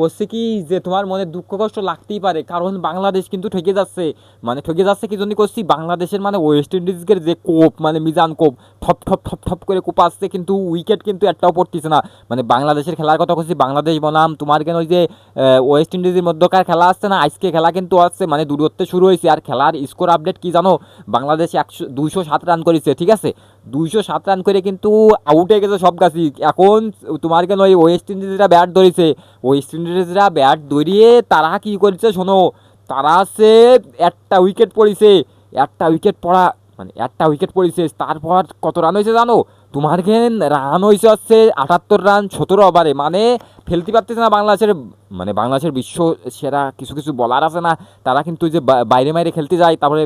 করছে কি যে তোমার মনে দুঃখ কষ্ট লাগতেই পারে? কারণ বাংলাদেশ কিন্তু ঠকে যাচ্ছে। মানে ঠকে যাচ্ছে কি জন্য করছি? বাংলাদেশের মানে ওয়েস্ট ইন্ডিজের যে কোপ মানে মিজান কোপ, ঠপ ঠপ ঠপ ঠপ করে কোপ আসছে কিন্তু উইকেট কিন্তু একটাও পড়তেছে না। মানে বাংলাদেশের খেলার কথা করছি, বাংলাদেশ বনাম, তোমার কেন ওই যে ওয়েস্ট ইন্ডিজের মধ্যকার খেলা আসছে না? আজকে খেলা কিন্তু আসছে মানে দূরত্বে শুরু হয়েছে। আর খেলার স্কোর আপডেট কি জানো? বাংলাদেশ একশো, দুইশো সাত রান করেছে, ঠিক আছে? দুইশো সাত রান করে কিন্তু আউট হয়ে গেছে সব গাছই এখন তোমার কেন ওই ওয়েস্ট ইন্ডিজরা ব্যাট ধরেছে? ওয়েস্ট ইন্ডিজরা ব্যাট ধরিয়ে তারা কি করেছে শোনো? তারা সে একটা উইকেট পড়েছে। একটা উইকেট পড়া মানে একটা উইকেট পড়েছে। তারপর কত রান হয়েছে জানো? তোমার কেন রান হয়েছে হচ্ছে আটাত্তর রান সতেরো ওভারে মানে ফেলতে পারতেছে না বাংলাদেশের মানে বাংলাদেশের বিশ্ব সেরা কিছু কিছু বলার আছে না, তারা কিন্তু যে বাইরে বাইরে খেলতে যায়, তারপরে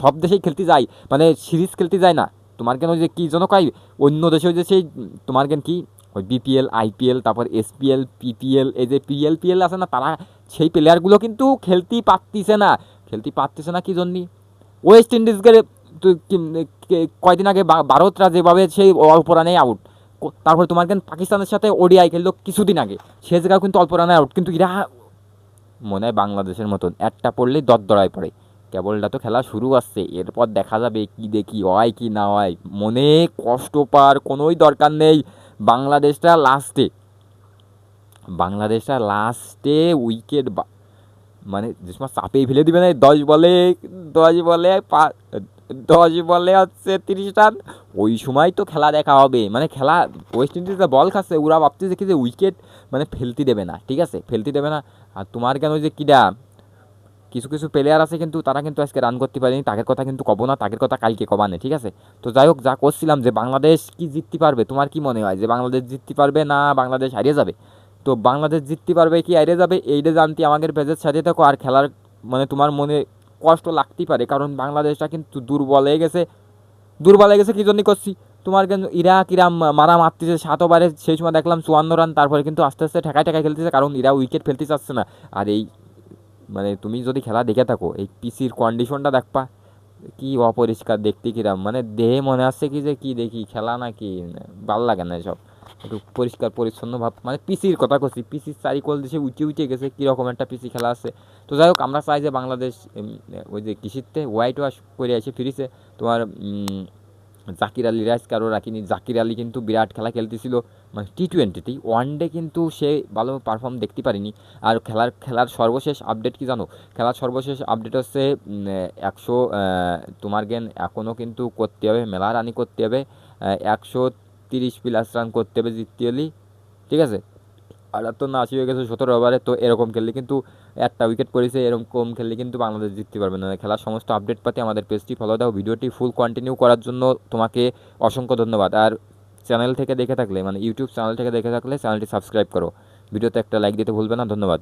সব দেশেই খেলতে যায়। মানে সিরিজ খেলতে যায় না। তোমার কেন যে কী যেন কয় অন্য দেশে যে সেই তোমার কেন কি? ওই বিপিএল, আইপিএল, তারপর এসপিএল, পিপিএল, এই যে পিএল পিএল আছে না, তারা সেই প্লেয়ারগুলো কিন্তু খেলতেই পারতিছে না। খেলতে পারতেছে না কি জন্যই ওয়েস্ট ইন্ডিজকে কয়দিন আগে ভারতরা যেভাবে সেই অল্প রানে আউট তারপরে তোমার কেন পাকিস্তানের সাথে ওডিআই খেললো কিছুদিন আগে। সে জায়গাও কিন্তু অল্প রানে আউট কিন্তু এরা মনে হয় বাংলাদেশের মতন। একটা পড়লেই দরদরায় পড়ে। কেবলটা তো খেলা শুরু আসছে, এরপর দেখা যাবে কি দেখি হয় কি না হয়। মনে কষ্ট পার কোনোই দরকার নেই বাংলাদেশটা লাস্টে বাংলাদেশটা লাস্টে উইকেট মানে যে সময় চাপেই ফেলে দিবে না, দশ বলে দশ বলে দশ বলে হচ্ছে তিরিশ রান, ওই সময় তো খেলা দেখা হবে। মানে খেলা ওয়েস্ট ইন্ডিজে বল খাচ্ছে, ওরা ভাবতেছে কি যে উইকেট মানে ফেলতে দেবে না, ঠিক আছে? ফেলতে দেবে না। আর তোমার কেন যে কিডা কিছু কিছু প্লেয়ার আছে কিন্তু তারা কিন্তু আজকে রান করতে পারেনি। তাদের কথা কিন্তু কব না, তাদের কথা কালকে কবানে ঠিক আছে? তো যাই হোক, যা করছিলাম যে বাংলাদেশ কি জিততে পারবে, তোমার কি মনে হয়? যে বাংলাদেশ জিততে পারবে না বাংলাদেশ হারিয়ে যাবে? তো বাংলাদেশ জিততে পারবে কি হারিয়ে যাবে, এইটা জানতে আমাদের পেজের সাথে থাকো। আর খেলার মানে তোমার মনে কষ্ট লাগতেই পারে, কারণ বাংলাদেশটা কিন্তু দুর্বল হয়ে গেছে। দুর্বল হয়ে গেছে কী জন্য করছি? তোমার কিন্তু ইরাক ইরাম মারা মারতেছে সাত ওভারে সেই সময় দেখলাম চুয়ান্ন রান তারপরে কিন্তু আস্তে আস্তে ঠেকায় ঠেকায় খেলতেছে, কারণ ইরা উইকেট ফেলতে চাচ্ছে না। আর এই মানে তুমি যদি খেলা দেখে থাকো, এই পিসির কন্ডিশনটা দেখবা, কি অপরিষ্কার দেখতে কিরাম মানে দেহে মনে আসছে কি যে কি দেখি, খেলা নাকি, ভালো লাগে না এসব। একটু পরিষ্কার, পরিচ্ছন্ন ভাব মানে পিসির কথা করছি পিসির চারিকোল দেশে উঠে উঠে গেছে, কীরকম একটা পিসি খেলা আছে। তো যাই হোক, আমরা চাই যে বাংলাদেশ ওই যে কৃষিতে হোয়াইট ওয়াশ করে এসে ফিরিছে। তোমার জাকির আলী রাইস কারও রাখিনি জাকির আলী কিন্তু বিরাট খেলা খেলতেছিল মানে টি টোয়েন্টিতেই ওয়ান ডে কিন্তু সে ভালো পারফর্ম দেখতে পারিনি। আর খেলার খেলার সর্বশেষ আপডেট কি জানো? খেলার সর্বশেষ আপডেট হচ্ছে একশো তোমার গেন এখনও কিন্তু করতে হবে, মেলা রানি করতে হবে একশো তিরিশ প্লাস রান করতে হবে জিততে হলে। ঠিক আছে? আর তো না, আশি হয়ে গেছে সতেরো ওভারে তো এরকম খেললে কিন্তু একটা উইকেট পড়েছে, এরকম কম খেললে কিন্তু বাংলাদেশ জিততে পারবে না। খেলার সমস্ত আপডেট পাতে আমাদের পেজটি ফলো দাও, ভিডিওটি ফুল কন্টিনিউ করার জন্য তোমাকে অসংখ্য ধন্যবাদ। আর চ্যানেল থেকে দেখে থাকলে মানে ইউটিউব চ্যানেল থেকে দেখে থাকলে চ্যানেলটি সাবস্ক্রাইব করো। ভিডিওতে একটা লাইক দিতে ভুলবে না, ধন্যবাদ।